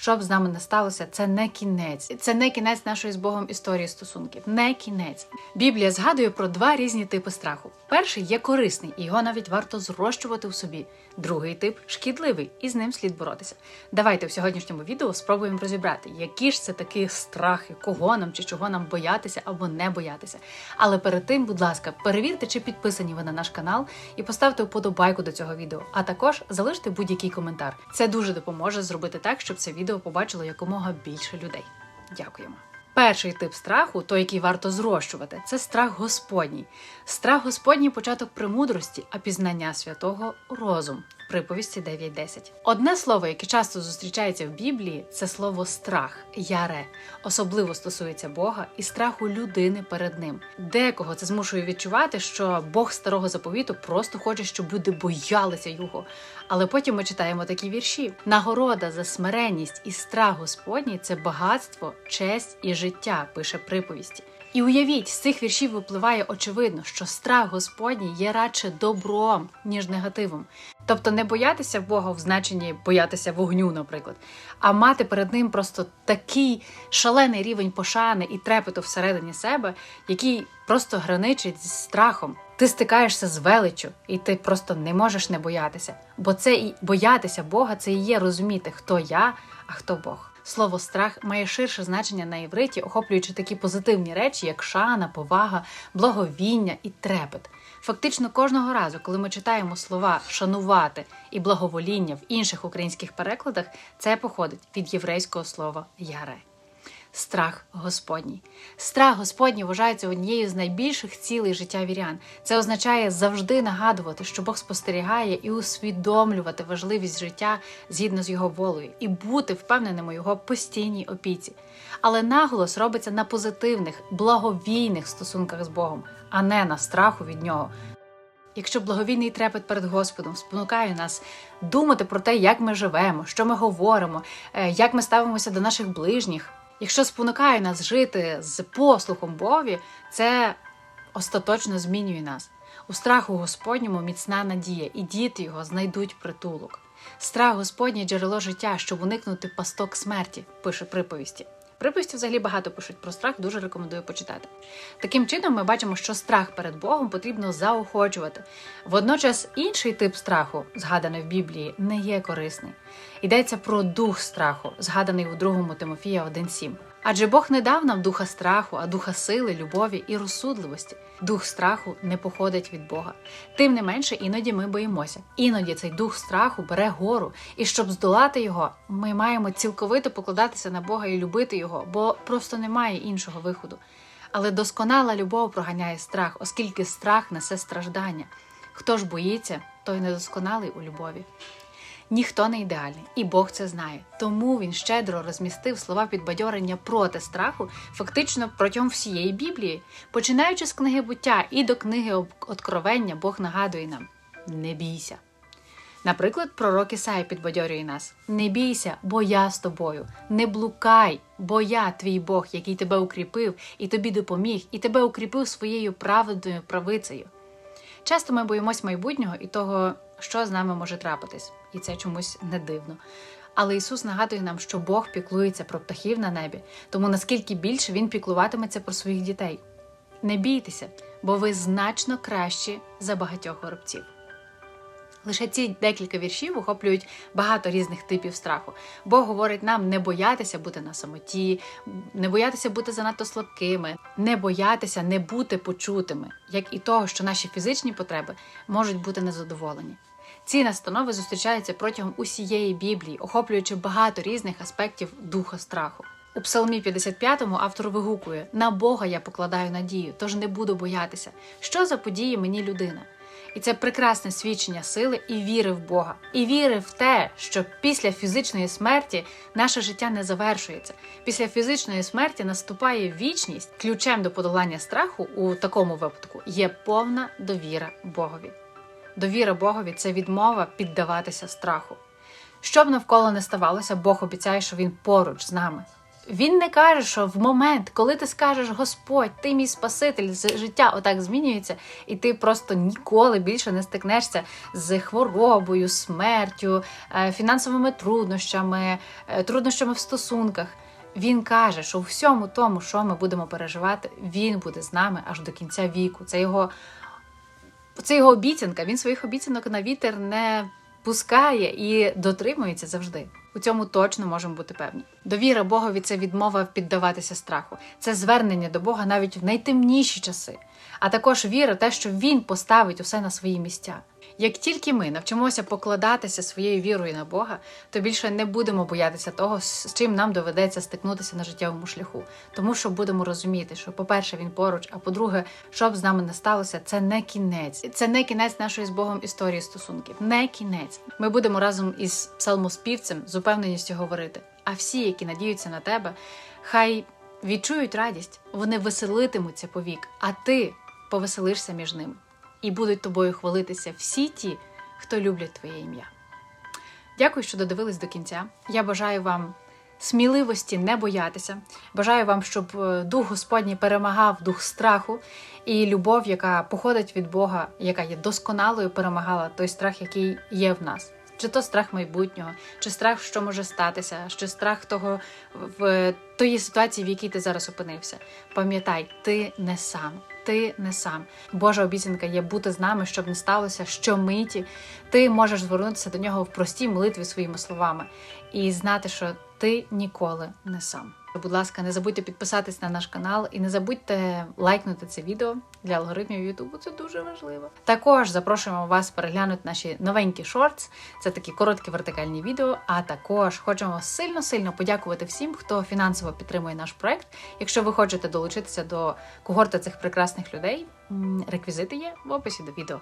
що б з нами не сталося, це не кінець. Це не кінець нашої з Богом історії стосунків. Не кінець. Біблія згадує про два різні типи страху. Перший є корисний, і його навіть варто зрощувати в собі. Другий тип шкідливий, і з ним слід боротися. Давайте в сьогоднішньому відео спробуємо розібрати, які ж це такі страхи, кого нам чи чого нам боятися або не боятися. Але перед тим, будь ласка, перевірте, чи підписані ви на наш канал, і поставте вподобайку до цього відео. А також залиште будь-який коментар. Це дуже допоможе зробити так, щоб це відео побачило якомога більше людей. Дякуємо. Перший тип страху, той, який варто зрощувати, це страх Господній. Страх Господній початок премудрості, а пізнання святого розум. Приповісті 9.10. Одне слово, яке часто зустрічається в Біблії, це слово страх, яре, особливо стосується Бога і страху людини перед ним. Декого це змушує відчувати, що Бог старого заповіту просто хоче, щоб люди боялися його. Але потім ми читаємо такі вірші: нагорода за смиренність і страх Господній це багатство, честь і життя, пише приповісті. І уявіть, з цих віршів випливає очевидно, що страх Господній є радше добром, ніж негативом. Тобто не боятися Бога в значенні боятися вогню, наприклад, а мати перед ним просто такий шалений рівень пошани і трепету всередині себе, який просто граничить з страхом. Ти стикаєшся з величчю, і ти просто не можеш не боятися. Бо це і боятися Бога це і є розуміти, хто я, а хто Бог. Слово страх має ширше значення на євриті, охоплюючи такі позитивні речі, як шана, повага, благовіння і трепет. Фактично кожного разу, коли ми читаємо слова шанувати і благовоління в інших українських перекладах, це походить від єврейського слова яре. Страх Господній. Страх Господній вважається однією з найбільших цілей життя вірян. Це означає завжди нагадувати, що Бог спостерігає і усвідомлювати важливість життя згідно з його волею, і бути впевненим у його постійній опіці. Але наголос робиться на позитивних, благовійних стосунках з Богом, а не на страху від нього. Якщо благовійний трепет перед Господом спонукає нас думати про те, як ми живемо, що ми говоримо, е, як ми ставимося до наших ближніх. Якщо спонукає нас жити з послухом Богові, це остаточно змінює нас. У страху Господньому міцна надія, і діти його знайдуть притулок. Страх Господній джерело життя, щоб уникнути пасток смерті, пише приповісті. Приповісті взагалі багато пишуть про страх, дуже рекомендую почитати. Таким чином, ми бачимо, що страх перед Богом потрібно заохочувати. Водночас інший тип страху, згаданий в Біблії, не є корисний. Йдеться про дух страху, згаданий у 2 Тимофія 1.7. Адже Бог не дав нам духа страху, а духа сили, любові і розсудливості. Дух страху не походить від Бога. Тим не менше, іноді ми боїмося. Іноді цей дух страху бере гору, і щоб здолати його, ми маємо цілковито покладатися на Бога і любити його, бо просто немає іншого виходу. Але досконала любов проганяє страх, оскільки страх несе страждання. Хто ж боїться, той недосконалий у любові. Ніхто не ідеальний, і Бог це знає. Тому він щедро розмістив слова підбадьорення проти страху, фактично протягом всієї Біблії, починаючи з книги буття і до книги Откровення, Бог нагадує нам: не бійся. Наприклад, пророк Ісай підбадьорює нас: не бійся, бо я з тобою, не блукай, бо я твій Бог, який тебе укріпив, і тобі допоміг, і тебе укріпив своєю праведною правицею. Часто ми боїмось майбутнього і того, що з нами може трапитись, і це чомусь не дивно. Але Ісус нагадує нам, що Бог піклується про птахів на небі, тому наскільки більше Він піклуватиметься про своїх дітей. Не бійтеся, бо ви значно кращі за багатьох горобців. Лише ці декілька віршів охоплюють багато різних типів страху. Бог говорить нам не боятися бути на самоті, не боятися бути занадто слабкими, не боятися не бути почутими, як і того, що наші фізичні потреби можуть бути незадоволені. Ці настанови зустрічаються протягом усієї Біблії, охоплюючи багато різних аспектів духа страху. У Псалмі 55 автор вигукує: На Бога я покладаю надію, тож не буду боятися. Що за події мені людина? І це прекрасне свідчення сили і віри в Бога, і віри в те, що після фізичної смерті наше життя не завершується. Після фізичної смерті наступає вічність. Ключем до подолання страху у такому випадку є повна довіра Богові. Довіра Богові це відмова піддаватися страху. Що б навколо не ставалося, Бог обіцяє, що Він поруч з нами. Він не каже, що в момент, коли ти скажеш Господь, ти мій Спаситель, життя отак змінюється, і ти просто ніколи більше не стикнешся з хворобою, смертю, е, фінансовими труднощами, е, труднощами в стосунках. Він каже, що у всьому тому, що ми будемо переживати, він буде з нами аж до кінця віку. Це його, це його обіцянка. Він своїх обіцянок на вітер не пускає і дотримується завжди. У цьому точно можемо бути певні. Довіра Богові це відмова піддаватися страху, це звернення до Бога навіть в найтемніші часи. А також віра, те, що Він поставить усе на свої місця. Як тільки ми навчимося покладатися своєю вірою на Бога, то більше не будемо боятися того, з чим нам доведеться стикнутися на життєвому шляху. Тому що будемо розуміти, що, по-перше, він поруч, а по-друге, що б з нами не сталося, це не кінець. Це не кінець нашої з Богом історії стосунків. Не кінець. Ми будемо разом із псалмоспівцем з упевненістю говорити. А всі, які надіються на тебе, хай відчують радість, вони веселитимуться повік, а ти повеселишся між ними. І будуть тобою хвалитися всі ті, хто люблять твоє ім'я. Дякую, що додивились до кінця. Я бажаю вам сміливості не боятися. Бажаю вам, щоб е, дух Господній перемагав дух страху і любов, яка походить від Бога, яка є досконалою, перемагала той страх, який є в нас. Чи то страх майбутнього, чи страх, що може статися, чи страх того в тої ситуації, в якій ти зараз опинився. Пам'ятай, ти не сам. Ти не сам. Божа обіцянка є бути з нами, щоб не сталося щомиті. Ти можеш звернутися до нього в простій молитві своїми словами і знати, що ти ніколи не сам. Будь ласка, не забудьте підписатись на наш канал і не забудьте лайкнути це відео для алгоритмів Ютубу. Це дуже важливо. Також запрошуємо вас переглянути наші новенькі шортс. Це такі короткі вертикальні відео. А також хочемо сильно-сильно подякувати всім, хто фінансово підтримує наш проект. Якщо ви хочете долучитися до когорти цих прекрасних людей, реквізити є в описі до відео.